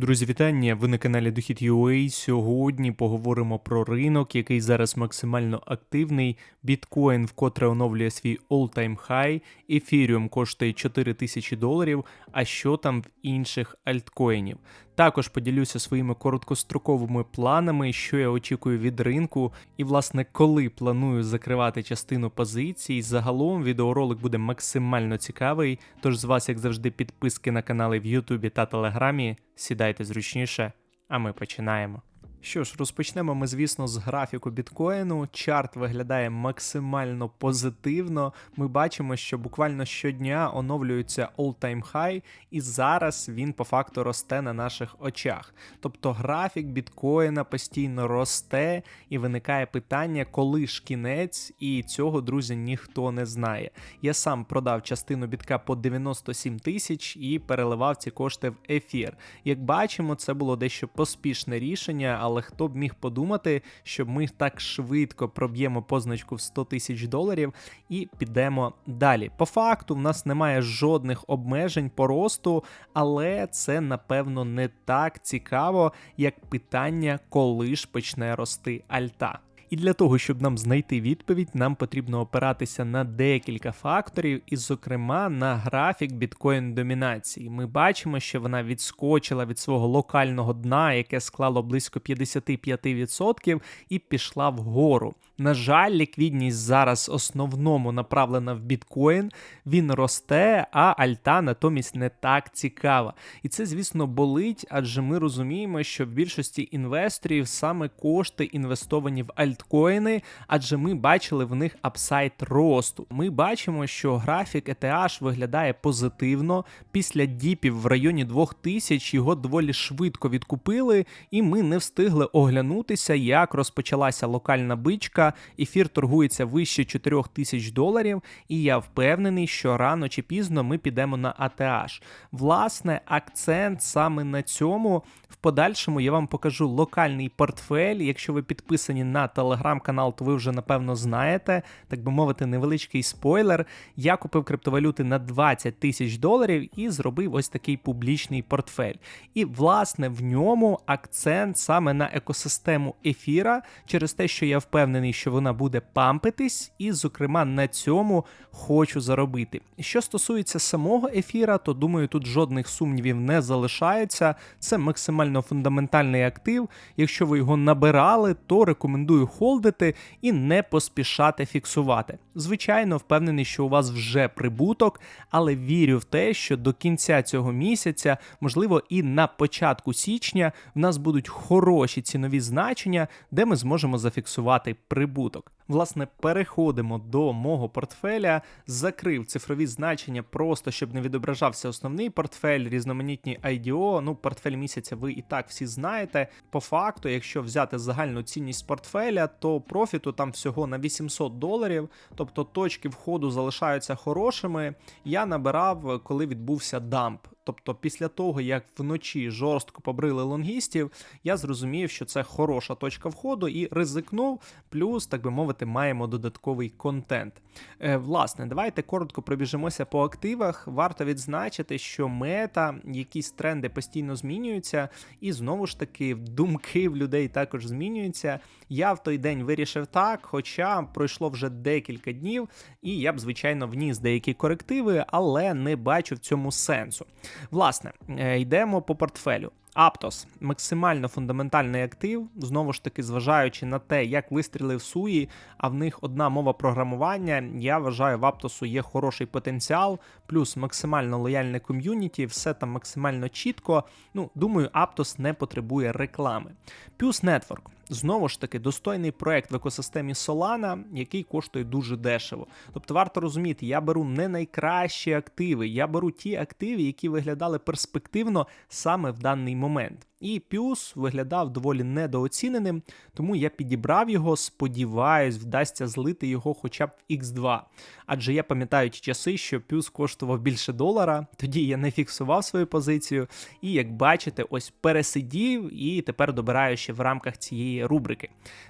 Друзі, вітання! Ви на каналі Дохід UA. Сьогодні поговоримо про ринок, який зараз максимально активний. Біткоін вкотре оновлює свій all-time high, ефіріум коштує 4 тисячі доларів. А що там в інших альткоїнів? Також поділюся своїми короткостроковими планами, що я очікую від ринку, і власне коли планую закривати частину позицій. Загалом відеоролик буде максимально цікавий. Тож з вас, як завжди, підписки на канали в Ютубі та Телеграмі. Сідайте зручніше, а ми починаємо. Що ж, розпочнемо ми, звісно, з графіку біткоїну. Чарт виглядає максимально позитивно. Ми бачимо, що буквально щодня оновлюється all-time high, і зараз він по факту росте на наших очах. Тобто графік біткоїна постійно росте, і виникає питання, коли ж кінець, і цього, друзі, ніхто не знає. Я сам продав частину бітка по 97 тисяч і переливав ці кошти в ефір. Як бачимо, це було дещо поспішне рішення але хто б міг подумати, що ми так швидко проб'ємо позначку в 100 тисяч доларів і підемо далі. По факту, в нас немає жодних обмежень по росту, але це напевно не так цікаво, як питання, коли ж почне рости альта. І для того, щоб нам знайти відповідь, нам потрібно опиратися на декілька факторів, і, зокрема, на графік біткоін домінації. Ми бачимо, що вона відскочила від свого локального дна, яке склало близько 55%, і пішла вгору. На жаль, ліквідність зараз основному направлена в біткоін, він росте, а альта натомість не так цікава. І це, звісно, болить, адже ми розуміємо, що в більшості інвесторів саме кошти інвестовані в альткоїни, адже ми бачили в них апсайт росту. Ми бачимо, що графік ETH виглядає позитивно. Після діпів в районі 2000 його доволі швидко відкупили, і ми не встигли оглянутися, як розпочалася локальна бичка ефір торгується вище 4 тисяч доларів, і я впевнений, що рано чи пізно ми підемо на ATH. Власне, акцент саме на цьому. В подальшому я вам покажу локальний портфель. Якщо ви підписані на телеграм-канал, то ви вже напевно знаєте, так би мовити, невеличкий спойлер. Я купив криптовалюти на 20 тисяч доларів і зробив ось такий публічний портфель. І, власне, в ньому акцент саме на екосистему ефіра, через те, що я впевнений, що вона буде пампитись, і, зокрема, на цьому хочу заробити. Що стосується самого ефіра, то думаю, тут жодних сумнівів не залишається. Це максимально фундаментальний актив. Якщо ви його набирали, то рекомендую холдити і не поспішати фіксувати. Звичайно, впевнений, що у вас вже прибуток, але вірю в те, що до кінця цього місяця, можливо, і на початку січня в нас будуть хороші цінові значення, де ми зможемо зафіксувати прибуток. Власне, переходимо до мого портфеля, закрив цифрові значення, просто щоб не відображався основний портфель, різноманітні IDO. Ну, портфель місяця ви і так всі знаєте. По факту, якщо взяти загальну цінність портфеля, то профіту там всього на 800 доларів, тобто точки входу залишаються хорошими. Я набирав, коли відбувся дамп. Тобто, після того, як вночі жорстко побрили лонгістів, я зрозумів, що це хороша точка входу і ризикнув. Плюс, так би мовити, маємо додатковий контент. Е, Власне, давайте коротко пробіжимося по активах. Варто відзначити, що мета, якісь тренди постійно змінюються, і знову ж таки думки в людей також змінюються. Я в той день вирішив так, хоча пройшло вже декілька днів, і я б, звичайно, вніс деякі корективи, але не бачу в цьому сенсу. Власне, е, йдемо по портфелю. Аптос максимально фундаментальний актив, знову ж таки, зважаючи на те, як вистрілив Суї, а в них одна мова програмування. Я вважаю, в Аптосу є хороший потенціал, плюс максимально лояльне ком'юніті, все там максимально чітко. Ну, думаю, Аптос не потребує реклами. Плюс Network. Знову ж таки, достойний проект в екосистемі Solana, який коштує дуже дешево. Тобто варто розуміти, я беру не найкращі активи, я беру ті активи, які виглядали перспективно саме в даний момент. І Пюс виглядав доволі недооціненим, тому я підібрав його, сподіваюсь, вдасться злити його хоча б в X2. Адже я пам'ятаю ті часи, що Пюс коштував більше долара, тоді я не фіксував свою позицію. І як бачите, ось пересидів і тепер добираю ще в рамках цієї рубрики.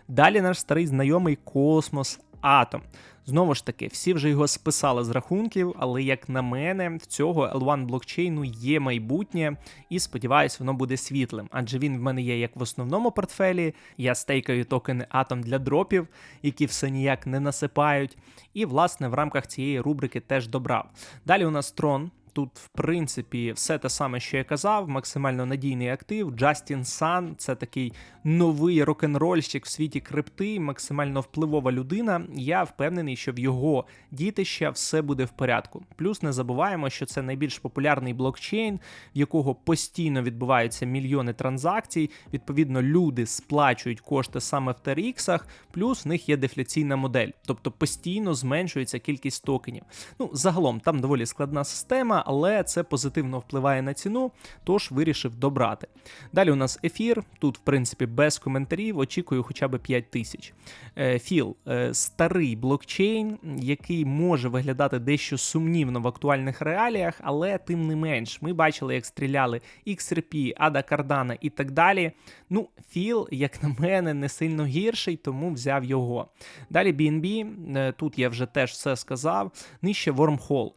Далі наш старий знайомий Космос Atom. Знову ж таки, всі вже його списали з рахунків, але як на мене, в цього L1 блокчейну є майбутнє, і сподіваюсь, воно буде світлим. Адже він в мене є як в основному портфелі. Я стейкаю токени атом для дропів, які все ніяк не насипають. І, власне, в рамках цієї рубрики теж добрав. Далі у нас трон. Тут, в принципі, все те саме, що я казав, максимально надійний актив. Джастін Сан це такий новий рок-н-рольщик в світі крипти, максимально впливова людина. Я впевнений, що в його дітища все буде в порядку. Плюс не забуваємо, що це найбільш популярний блокчейн, в якого постійно відбуваються мільйони транзакцій. Відповідно, люди сплачують кошти саме в TRX, плюс в них є дефляційна модель, тобто постійно зменшується кількість токенів. Ну, загалом там доволі складна система, але це позитивно впливає на ціну, тож вирішив добрати. Далі у нас ефір. Тут, в принципі, без коментарів. Очікую хоча б 5 тисяч. Е, Філ е, старий блокчейн, який може виглядати дещо сумнівно в актуальних реаліях, але тим не менш, ми бачили, як стріляли XRP, Ада Cardano і так далі. Ну, Філ, як на мене, не сильно гірший, тому взяв його. Далі BNB, е, тут я вже теж все сказав. Нижче Wormhole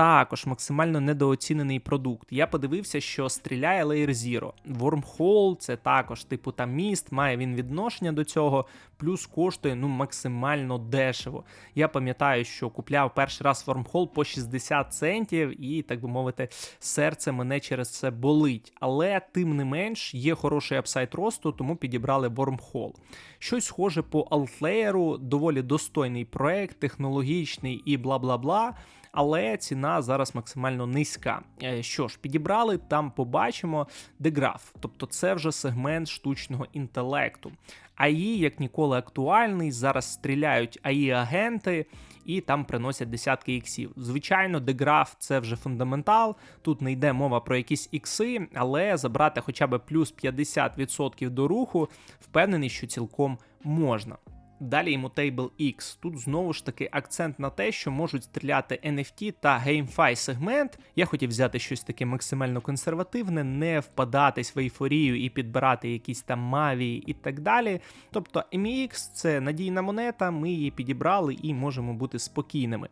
також максимально недооцінений продукт. Я подивився, що стріляє Layer Zero. Wormhole це також, типу, там міст, має він відношення до цього, плюс коштує ну максимально дешево. Я пам'ятаю, що купляв перший раз Wormhole по 60 центів, і, так би мовити, серце мене через це болить. Але тим не менш є хороший апсайт росту, тому підібрали Wormhole. Щось схоже по Altlayer, доволі достойний проект, технологічний і бла бла бла але ціна зараз максимально низька. Е, що ж, підібрали, там побачимо деграф, тобто це вже сегмент штучного інтелекту. АІ, як ніколи, актуальний. Зараз стріляють АІ-агенти і там приносять десятки іксів. Звичайно, деграф це вже фундаментал. Тут не йде мова про якісь ікси, але забрати хоча б плюс 50% до руху, впевнений, що цілком можна. Далі Immutable X. Тут знову ж таки акцент на те, що можуть стріляти NFT та GameFi сегмент. Я хотів взяти щось таке максимально консервативне, не впадатись в ейфорію і підбирати якісь там маві і так далі. Тобто MEX це надійна монета, ми її підібрали і можемо бути спокійними.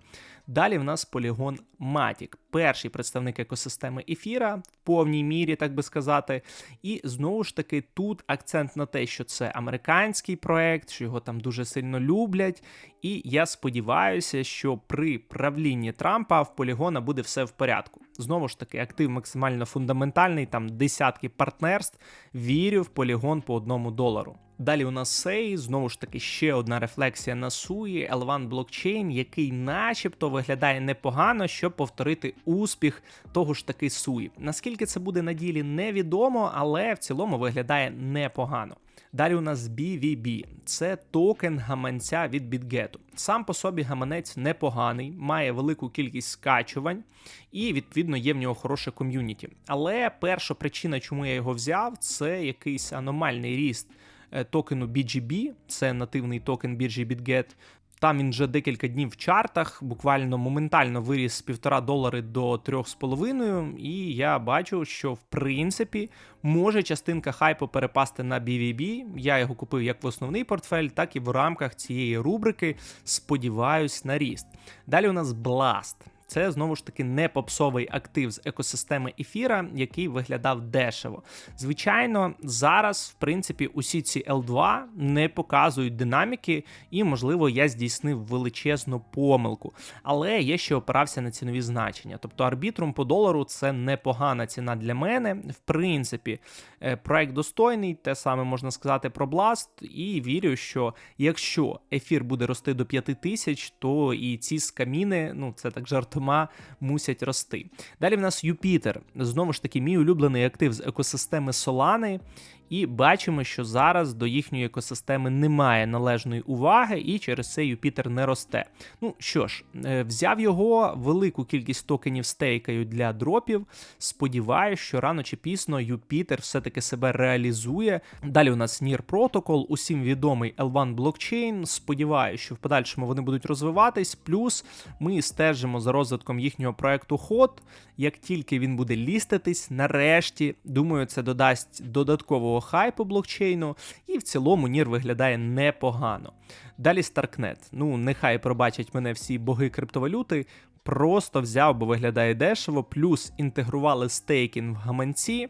Далі в нас полігон Matic, перший представник екосистеми ефіра в повній мірі, так би сказати. І знову ж таки, тут акцент на те, що це американський проект, що його там дуже сильно люблять. І я сподіваюся, що при правлінні Трампа в полігона буде все в порядку. Знову ж таки, актив максимально фундаментальний, там десятки партнерств. Вірю в полігон по одному долару. Далі у нас сей, знову ж таки, ще одна рефлексія на суї, L1 блокчейн, який начебто виглядає непогано, щоб повторити успіх того ж таки суї. Наскільки це буде на ділі, невідомо, але в цілому виглядає непогано. Далі у нас BVB. це токен гаманця від BitGet. Сам по собі гаманець непоганий, має велику кількість скачувань, і відповідно є в нього хороше ком'юніті. Але перша причина, чому я його взяв, це якийсь аномальний ріст. Е, токену BGB, це нативний токен біржі BitGet. Там він вже декілька днів в чартах, буквально моментально виріс з півтора долари до 3,5, і я бачу, що в принципі може частинка хайпу перепасти на BVB. Я його купив як в основний портфель, так і в рамках цієї рубрики. Сподіваюсь на ріст. Далі у нас Blast. Це знову ж таки не попсовий актив з екосистеми ефіра, який виглядав дешево. Звичайно, зараз, в принципі, усі ці L2 не показують динаміки, і, можливо, я здійснив величезну помилку. Але я ще опирався на цінові значення. Тобто арбітрум по долару це непогана ціна для мене. В принципі, е, проект достойний, те саме можна сказати про Blast, і вірю, що якщо ефір буде рости до 5000, то і ці скаміни, ну це так жарто жартома мусять рости. Далі в нас Юпітер. Знову ж таки, мій улюблений актив з екосистеми Solana. І бачимо, що зараз до їхньої екосистеми немає належної уваги, і через це Юпітер не росте. Ну що ж, е, взяв його велику кількість токенів стейкаю для дропів. Сподіваюсь, що рано чи пізно Юпітер все-таки себе реалізує. Далі у нас NIR Protocol, усім відомий L1 блокчейн. Сподіваюся, що в подальшому вони будуть розвиватись. Плюс ми стежимо за розвитком їхнього проекту ход. Як тільки він буде ліститись, нарешті, думаю, це додасть додаткового нового хайпу блокчейну, і в цілому Нір виглядає непогано. Далі Starknet. Ну, нехай пробачать мене всі боги криптовалюти. Просто взяв, бо виглядає дешево, плюс інтегрували стейкінг в гаманці.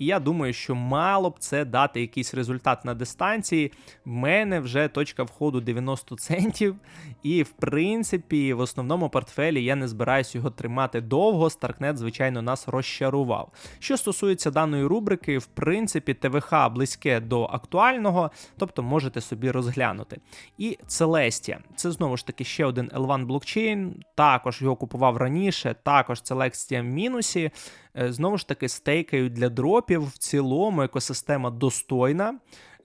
І я думаю, що мало б це дати якийсь результат на дистанції. В мене вже точка входу 90 центів. І, в принципі, в основному портфелі я не збираюсь його тримати довго. Starknet, звичайно, нас розчарував. Що стосується даної рубрики, в принципі, ТВХ близьке до актуального, тобто можете собі розглянути. І Celestia. Це знову ж таки ще один L1 блокчейн. Також його купував раніше, також Celestia в мінусі. Е, Знову ж таки, стейкають для дропів. В цілому екосистема достойна.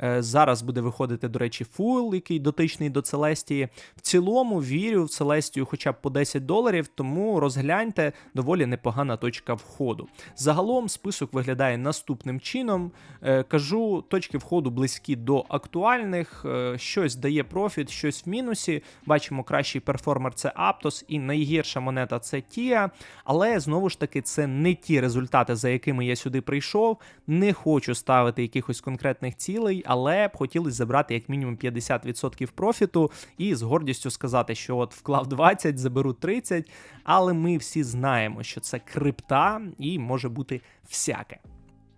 Е, Зараз буде виходити, до речі, фул, який дотичний до Целестії. В цілому вірю в Целестію хоча б по 10 доларів, тому розгляньте доволі непогана точка входу. Загалом список виглядає наступним чином. Е, Кажу, точки входу близькі до актуальних, е, щось дає профіт, щось в мінусі. Бачимо, кращий перформер це Aptos, і найгірша монета це Tia. Але знову ж таки, це не ті результати, за якими я сюди прийшов. Не хочу ставити якихось конкретних цілей, але б хотілося забрати як мінімум 50% профіту і з гордістю сказати, що от вклав 20, заберу 30. Але ми всі знаємо, що це крипта і може бути всяке.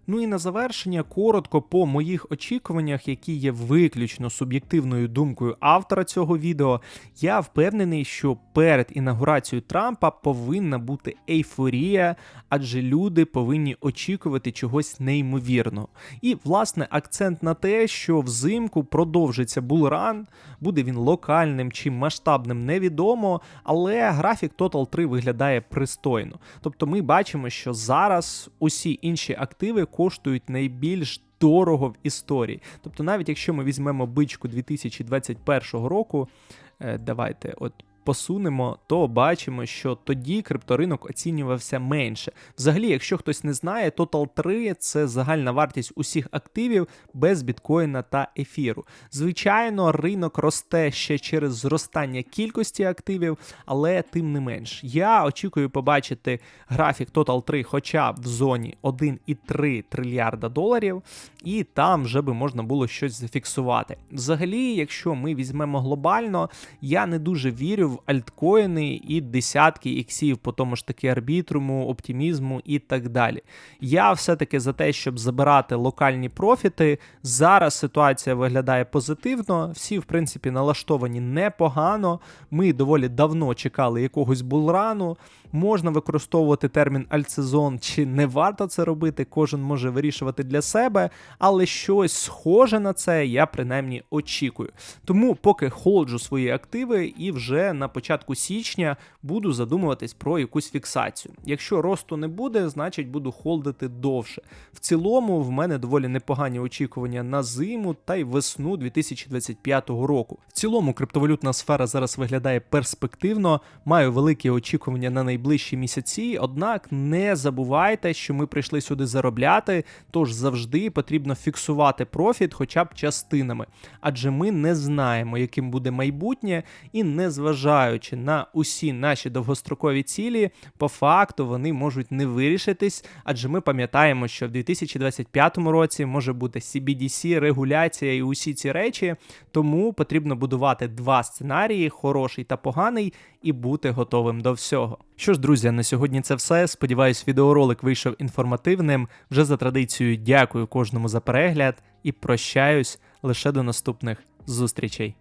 Ну і на завершення коротко по моїх очікуваннях, які є виключно суб'єктивною думкою автора цього відео. Я впевнений, що перед інаугурацією Трампа повинна бути ейфорія, адже люди повинні очікувати чогось неймовірного. І власне акцент на те, що взимку продовжиться булран, буде він локальним чи масштабним, невідомо, але графік Total 3 виглядає пристойно. Тобто ми бачимо, що зараз усі інші активи коштують найбільш дорого в історії. Тобто, навіть якщо ми візьмемо бичку 2021 року, е, давайте от. Посунемо, то бачимо, що тоді крипторинок оцінювався менше. Взагалі, якщо хтось не знає, Total 3 це загальна вартість усіх активів без біткоїна та ефіру. Звичайно, ринок росте ще через зростання кількості активів, але тим не менш. Я очікую побачити графік Total 3 хоча б в зоні 1,3 трильярда доларів, і там вже би можна було щось зафіксувати. Взагалі, якщо ми візьмемо глобально, я не дуже вірю альткоїни і десятки іксів по тому ж таки арбітруму, оптимізму і так далі. Я все-таки за те, щоб забирати локальні профіти. Зараз ситуація виглядає позитивно, всі, в принципі, налаштовані непогано. Ми доволі давно чекали якогось булрану. Можна використовувати термін альтсезон, чи не варто це робити, кожен може вирішувати для себе, але щось схоже на це я принаймні очікую. Тому поки холджу свої активи і вже на початку січня буду задумуватись про якусь фіксацію. Якщо росту не буде, значить буду холдити довше. В цілому, в мене доволі непогані очікування на зиму та й весну 2025 року. В цілому криптовалютна сфера зараз виглядає перспективно, маю великі очікування на найближчі місяці. Однак не забувайте, що ми прийшли сюди заробляти, тож завжди потрібно фіксувати профіт хоча б частинами, адже ми не знаємо, яким буде майбутнє, і незважаючи на усі наші довгострокові цілі, по факту вони можуть не вирішитись, адже ми пам'ятаємо, що в 2025 році може бути CBDC, регуляція і усі ці речі, тому потрібно будувати два сценарії: хороший та поганий, і бути готовим до всього. Що ж, друзі, на сьогодні це все. Сподіваюсь, відеоролик вийшов інформативним. Вже за традицією дякую кожному за перегляд і прощаюсь лише до наступних зустрічей.